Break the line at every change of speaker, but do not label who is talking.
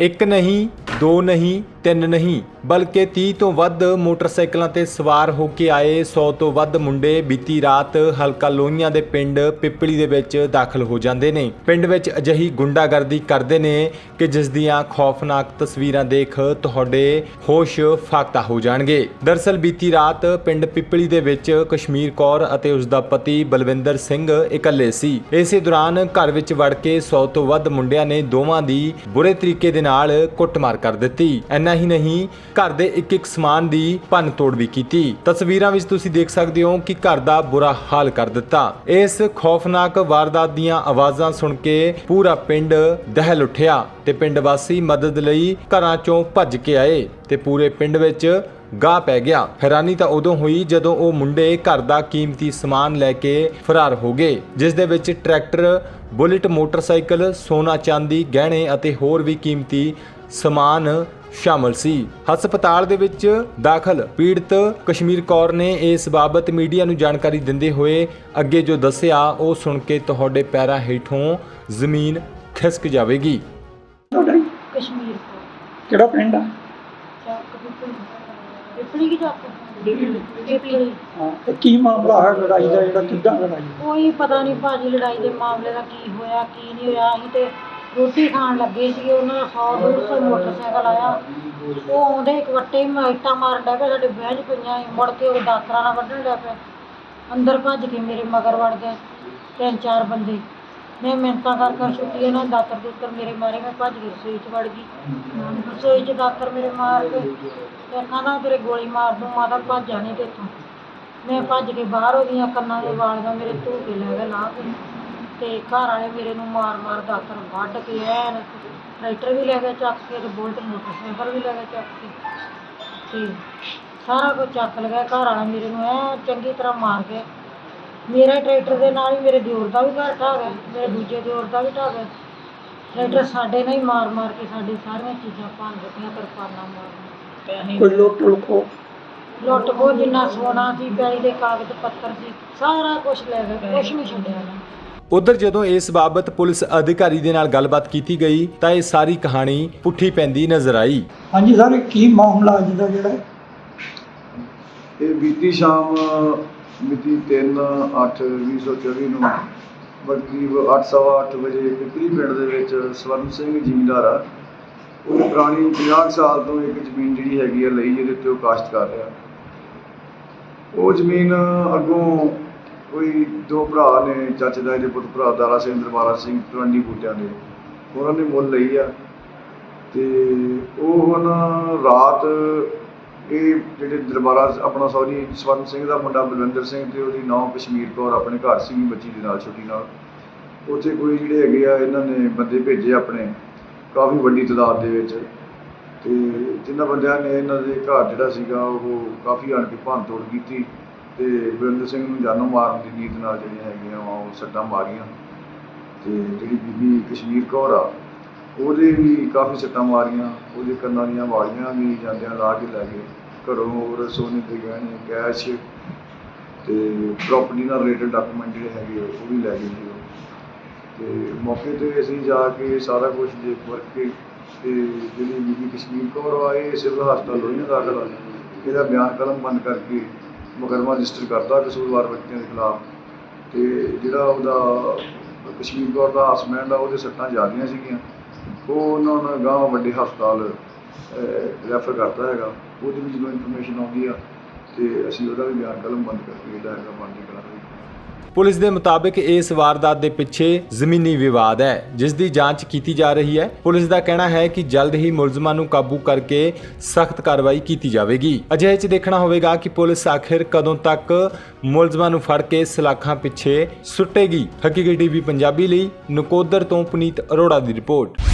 ਇੱਕ ਨਹੀਂ ਦੋ ਨਹੀਂ, ਤਿੰਨ ਨਹੀਂ, ਬਲਕਿ 30 ਤੋਂ ਵੱਧ ਮੋਟਰਸਾਈਕਲਾਂ ਤੇ ਸਵਾਰ ਹੋ ਕੇ ਆਏ 100 ਤੋਂ ਵੱਧ ਮੁੰਡੇ ਬੀਤੀ ਰਾਤ ਹਲਕਾ ਲੋਹੀਆਂ ਦੇ ਪਿੰਡ ਪਿੱਪਲੀ ਦੇ ਵਿੱਚ ਦਾਖਲ ਹੋ ਜਾਂਦੇ ਨੇ। ਪਿੰਡ ਵਿੱਚ ਅਜਿਹੀ ਗੁੰਡਾਗਰਦੀ ਕਰਦੇ ਨੇ ਕਿ ਜਿਸ ਦੀਆਂ ਖੌਫਨਾਕ ਤਸਵੀਰਾਂ ਦੇਖ ਤੁਹਾਡੇ ਹੋਸ਼ ਫਾਕਤਾ ਹੋ ਜਾਣਗੇ। ਦਰਸਲ ਬੀਤੀ ਰਾਤ ਪਿੰਡ ਪਿੱਪਲੀ ਦੇ ਵਿੱਚ ਕਸ਼ਮੀਰ ਕੌਰ ਅਤੇ ਉਸ ਦਾ ਪਤੀ ਬਲਵਿੰਦਰ ਸਿੰਘ ਇਕੱਲੇ ਸੀ। ਇਸੇ ਦੌਰਾਨ ਘਰ ਵਿੱਚ ਵੜ ਕੇ 100 ਤੋਂ ਵੱਧ ਮੁੰਡਿਆਂ ਨੇ ਦੋਵਾਂ ਦੀ ਬੁਰੇ ਤਰੀਕੇ ਦੇ ਨਾਲ ਕੁੱਟਮਾਰ ਕਰ ਦਿੱਤੀ। ਐਨਾ ਹੀ ਨਹੀਂ, ਘਰ ਦੇ ਇੱਕ ਇੱਕ ਸਮਾਨ ਦੀ ਭੰਨ ਤੋੜ ਵੀ ਕੀਤੀ। ਤਸਵੀਰਾਂ ਵਿੱਚ ਤੁਸੀਂ ਦੇਖ ਸਕਦੇ ਹੋ ਕਿ ਘਰ ਦਾ ਬੁਰਾ ਹਾਲ ਕਰ ਦਿੱਤਾ। ਇਸ ਖੌਫਨਾਕ ਵਾਰਦਾਤ ਦੀਆਂ ਆਵਾਜ਼ਾਂ ਸੁਣ ਕੇ ਪੂਰਾ ਪਿੰਡ ਦਹਿਲ ਉੱਠਿਆ ਤੇ ਪਿੰਡ ਵਾਸੀ ਮਦਦ ਲਈ ਘਰਾਂ ਚੋਂ ਭੱਜ ਕੇ ਆਏ ਤੇ ਪੂਰੇ ਪਿੰਡ ਵਿੱਚ ਗਾਹ ਪੈ ਗਿਆ। ਹੈਰਾਨੀ ਤਾਂ ਉਦੋਂ ਹੋਈ ਜਦੋਂ ਉਹ ਮੁੰਡੇ ਘਰ ਦਾ ਕੀਮਤੀ ਸਮਾਨ ਲੈ ਕੇ ਫਰਾਰ ਹੋ ਗਏ, ਜਿਸ ਦੇ ਵਿੱਚ ਟਰੈਕਟਰ, ਬੁਲਟ ਮੋਟਰਸਾਈਕਲ, ਸੋਨਾ ਚਾਂਦੀ, ਗਹਿਣੇ ਅਤੇ ਹੋਰ ਵੀ ਕੀਮਤੀ ਸਮਾਨ ਸ਼ਾਮਲ ਸੀ। ਹਸਪਤਾਲ ਦੇ ਵਿੱਚ ਦਾਖਲ ਪੀੜਤ ਕਸ਼ਮੀਰ ਕੌਰ ਨੇ ਇਸ ਬਾਬਤ ਮੀਡੀਆ ਨੂੰ ਜਾਣਕਾਰੀ ਦਿੰਦੇ ਹੋਏ ਅੱਗੇ ਜੋ ਦੱਸਿਆ ਉਹ ਸੁਣ ਕੇ ਤੁਹਾਡੇ ਪੈਰਾਂ ਹੇਠੋਂ ਜ਼ਮੀਨ ਖਿਸਕ ਜਾਵੇਗੀ।
ਤੁਹਾਡਾ ਜੀ? ਕਿਹੜਾ ਪਿੰਡ ਆ? ਹਾਂ ਤੇ ਕੀ ਮਾਮਲਾ ਹੈ ਲੜਾਈ ਦਾ ਜਿਹੜਾ ਕਿੱਦਾਂ ਲੜਾਈ?
ਕੋਈ ਪਤਾ ਨਹੀਂ ਭਾਜੀ ਲੜਾਈ ਦੇ ਮਾਮਲੇ ਦਾ ਕੀ ਹੋਇਆ ਕੀ ਨਹੀਂ ਹੋਇਆ ਅਸੀਂ ਤੇ ਰੋਟੀ ਖਾਣ ਲੱਗੇ ਸੀ ਉਹਨਾਂ ਦਾ 100 150 ਮੋਟਰਸਾਈਕਲ ਆਇਆ। ਉਹ ਆਉਂਦੇ ਇਕੱਠੇ ਹੀ ਮਾਈਟਾਂ ਮਾਰਨ ਲੱਗ ਪਏ ਸਾਡੇ ਬਹਿਜ ਪਈਆਂ ਸੀ, ਮੁੜ ਕੇ ਉਹ ਦਾਤਰਾਂ ਨਾਲ ਵੱਢਣ ਲੱਗ ਪਏ ਅੰਦਰ ਭੱਜ ਕੇ ਮੇਰੇ ਮਗਰ ਵੜ ਗਏ ਤਿੰਨ ਚਾਰ ਬੰਦੇ। ਮੈਂ ਮਿੰਤਾਂ ਕਰ ਕਰ ਛੁੱਟੀ ਇਹਨਾਂ ਨੇ ਦਾਤਰ ਦੁੱਤਰ ਮੇਰੇ ਮਾਰੇ, ਮੈਂ ਭੱਜ ਕੇ ਰਸੋਈ 'ਚ ਵੜ ਗਈ। ਰਸੋਈ 'ਚ ਦਾਤਰ ਮੇਰੇ ਮਾਰ ਕੇ ਤੇ ਕਹਿੰਦਾ ਤੇਰੇ ਗੋਲੀ ਮਾਰ ਦੂੰ, ਮਾਤਾ ਭੱਜ ਜਾਣੀ ਤੇ ਮੈਂ ਭੱਜ ਕੇ ਬਾਹਰ ਉਹਦੀਆਂ ਕੰਨਾਂ ਦੇ ਵਾਲੀਆਂ ਮੇਰੇ ਧੂ ਕੇ ਲੈ ਗਏ ਲਾਹ ਕੇ। ਤੇ ਘਰ ਵਾਲੇ ਮੇਰੇ ਨੂੰ ਮਾਰ ਮਾਰ ਦਾਤਰ ਵੱਢ ਕੇ ਐਨ ਟਰੈਕਟਰ ਵੀ ਲੈ ਗਏ ਚੱਕ ਕੇ ਤੇ ਬੁਲਟ ਮੋਟਰਸਾਈਕਲ ਵੀ ਲੈ ਗਏ ਚੱਕ ਕੇ ਤੇ ਸਾਰਾ ਕੁਝ ਚੱਕ ਲਗਾ ਘਰ ਵਾਲਾ ਮੇਰੇ ਨੂੰ ਐ ਚੰਗੀ ਤਰ੍ਹਾਂ ਮਾਰ ਕੇ। ਮੇਰੇ ਟਰੈਕਟਰ ਦੇ ਨਾਲ ਹੀ ਮੇਰੇ ਦਿਓਰ ਦਾ ਵੀ ਘਰ ਢਾਹ ਗਿਆ ਮੇਰੇ ਦੂਜੇ ਦਿਓਰ ਦਾ ਵੀ ਢਾਹ ਗਿਆ। ਟਰੈਕਟਰ ਸਾਡੇ ਨਾਲ ਹੀ ਮਾਰ ਮਾਰ ਕੇ ਸਾਡੀ ਸਾਰੀਆਂ ਚੀਜ਼ਾਂ ਭੰਨ ਦਿੱਤੀਆਂ ਕਿਰਪਾਨਾਂ ਮਾਰ
ਕੋਈ ਲੁੱਟ ਲੁਕੋ
ਲੁੱਟ ਖੋ ਜਿੰਨਾ ਸੋਨਾ ਸੀ ਪੈਲੀ ਦੇ ਕਾਗਜ਼ ਪੱਤਰ ਸੀ ਸਾਰਾ ਕੁਝ ਲੈ ਗਏ ਕੁਝ ਨਹੀਂ ਛੱਡਿਆ ਨਾ।
ਉਧਰ ਜਦੋਂ ਇਸ ਬਾਬਤ ਪੁਲਿਸ ਅਧਿਕਾਰੀ ਦੇ ਨਾਲ ਗੱਲਬਾਤ ਕੀਤੀ ਗਈ ਤਾਂ ਇਹ ਸਾਰੀ ਕਹਾਣੀ ਪੁੱਠੀ ਪੈਂਦੀ ਨਜ਼ਰ ਆਈ।
ਹਾਂਜੀ ਸਰ ਕੀ ਮਾਮਲਾ ਅੱਜ ਦਾ ਜਿਹੜਾ? ਹੈ?
ਇਹ ਬੀਤੀ ਸ਼ਾਮ ਮਿਤੀ 3/8/2024 ਨੂੰ ਕਰੀਬ 8:30 ਵਜੇ ਪਿਪਲੀ ਪਿੰਡ ਦੇ ਵਿੱਚ ਸਵਰਨ ਸਿੰਘ ਜ਼ਿਮੀਂਦਾਰ ਆ। ਉਹ ਪੁਰਾਣੀ 50 ਸਾਲ ਤੋਂ ਇੱਕ ਜ਼ਮੀਨ ਜਿਹੜੀ ਹੈਗੀ ਆ ਲਈ ਜਿਹਦੇ ਉੱਤੇ ਉਹ ਕਾਸ਼ਤ ਕਰ ਰਿਹਾ। ਉਹ ਜ਼ਮੀਨ ਅੱਗੋਂ ਕੋਈ ਦੋ ਭਰਾ ਨੇ, ਚਾਚੇ ਦਾ ਦੇ ਪੁੱਤ ਭਰਾ ਦਾਰਾ ਸਿੰਘ ਦਰਬਾਰਾ ਸਿੰਘ ਤਵੰਡੀ ਬੂਟਿਆਂ ਦੇ। ਉਹਨਾਂ ਨੇ ਮੁੱਲ ਲਈ ਆ। ਤੇ ਉਹ ਹੁਣ ਰਾਤ ਇਹ ਜਿਹੜੇ ਦਰਬਾਰਾ ਆਪਣਾ ਸੌਰੀ ਸਵਰਨ ਸਿੰਘ ਦਾ ਮੁੰਡਾ ਬਲਵਿੰਦਰ ਸਿੰਘ ਤੇ ਉਹਦੀ ਨੌਂ ਕਸ਼ਮੀਰ ਕੌਰ ਆਪਣੇ ਘਰ ਸੀਗੀ ਬੱਚੀ ਦੇ ਨਾਲ, ਛੁੱਟੀ ਨਾਲ। ਉੱਥੇ ਕੋਈ ਜਿਹੜੇ ਹੈਗੇ ਆ, ਇਹਨਾਂ ਨੇ ਬੰਦੇ ਭੇਜੇ ਆਪਣੇ, ਕਾਫੀ ਵੱਡੀ ਤਾਦਾਦ ਦੇ ਵਿੱਚ। ਤੇ ਜਿਨ੍ਹਾਂ ਬੰਦਿਆਂ ਨੇ ਇਹਨਾਂ ਦੇ ਘਰ ਜਿਹੜਾ ਸੀਗਾ, ਉਹ ਕਾਫੀ ਆਣ ਕੇ ਭੰਨ ਤੋੜ ਕੀਤੀ। ਤੇ ਬਲਵਿੰਦਰ ਸਿੰਘ ਨੂੰ ਜਾਨੋਂ ਮਾਰਨ ਦੀ ਨੀਤ ਨਾਲ ਜਿਹੜੀਆਂ ਹੈਗੀਆਂ ਵਾ, ਉਹ ਸੱਟਾਂ ਮਾਰੀਆਂ। ਤੇ ਜਿਹੜੀ ਬੀਬੀ ਕਸ਼ਮੀਰ ਕੌਰ ਆ, ਉਹਦੇ ਵੀ ਕਾਫੀ ਸੱਟਾਂ ਮਾਰੀਆਂ, ਉਹਦੇ ਕੰਨਾਂ ਦੀਆਂ ਵਾਲੀਆਂ ਵੀ ਜਾਂਦਿਆਂ ਲਾ ਕੇ ਲੈ ਗਏ। ਘਰੋਂ ਹੋਰ ਸੋਨੇ ਦੇ ਗਹਿਣੇ, ਕੈਸ਼ ਤੇ ਪ੍ਰਾਪਰਟੀ ਨਾਲ ਰਿਲੇਟਡ ਡਾਕੂਮੈਂਟ ਜਿਹੜੇ ਹੈਗੇ ਉਹ ਵੀ ਲੈ ਗਏ ਜੀ ਤੇ ਮੌਕੇ ਤੇ ਅਸੀਂ ਜਾ ਕੇ ਸਾਰਾ ਕੁਝ ਦੇਖ ਵਰਕ ਕੇ ਤੇ ਜਿਹੜੀ ਬੀਬੀ ਕਸ਼ਮੀਰ ਕੌਰ ਆ, ਇਹ ਸਿਵਲ ਹਸਪਤਾਲ ਲੋਹੀਆਂ ਦਾਖਲ ਆ। ਇਹਦਾ ਬਿਆਨ ਕਲਮ ਬੰਦ ਕਰਕੇ ਮੁਕੱਦਮਾ ਰਜਿਸਟਰ ਕਰਤਾ ਕਸੂਰਵਾਰ ਵਿਅਕਤੀਆਂ ਦੇ ਖਿਲਾਫ ਤੇ ਜਿਹੜਾ ਉਹਦਾ ਕਸ਼ਮੀਰ ਕੌਰ ਦਾ ਹਸਬੈਂਡ ਆ, ਉਹਦੇ ਸੱਟਾਂ ਜ਼ਿਆਦੀਆਂ ਸੀਗੀਆਂ। ਉਹ ਉਹਨਾਂ ਨੂੰ ਗਾਂਹ ਵੱਡੇ ਹਸਪਤਾਲ ਰੈਫਰ ਕਰਤਾ ਹੈਗਾ। ਉਹਦੇ ਵਿੱਚ ਜਦੋਂ ਇਨਫੋਰਮੇਸ਼ਨ ਆਉਂਦੀ ਆ ਤੇ ਅਸੀਂ ਉਹਦਾ ਵੀ ਬਿਆਨ ਕਲਮ ਬੰਦ ਕਰਕੇ ਜਿਹੜਾ ਹੈਗਾ, ਬੰਦ ਕਰਾਂਗੇ।
ਪੁਲਿਸ ਦੇ ਮੁਤਾਬਕ ਇਸ ਵਾਰਦਾਤ ਦੇ ਪਿੱਛੇ ਜ਼ਮੀਨੀ ਵਿਵਾਦ ਹੈ, ਜਿਸ ਦੀ ਜਾਂਚ ਕੀਤੀ ਜਾ ਰਹੀ ਹੈ। ਪੁਲਿਸ ਦਾ ਕਹਿਣਾ ਹੈ ਕਿ ਜਲਦ ਹੀ ਮੁਲਜ਼ਮਾਂ ਨੂੰ ਕਾਬੂ ਕਰਕੇ ਸਖਤ ਕਾਰਵਾਈ ਕੀਤੀ ਜਾਵੇਗੀ। ਅਜਿਹੇ 'ਚ ਦੇਖਣਾ ਹੋਵੇਗਾ ਕਿ ਪੁਲਿਸ ਆਖਿਰ ਕਦੋਂ ਤੱਕ ਮੁਲਜ਼ਮਾਂ ਨੂੰ ਫੜ ਕੇ ਸਲਾਖਾਂ ਪਿੱਛੇ ਸੁੱਟੇਗੀ। ਹਕੀਕੀ ਟੀਵੀ ਪੰਜਾਬੀ ਲਈ ਨਕੋਦਰ ਤੋਂ ਪੁਨੀਤ ਅਰੋੜਾ ਦੀ ਰਿਪੋਰਟ।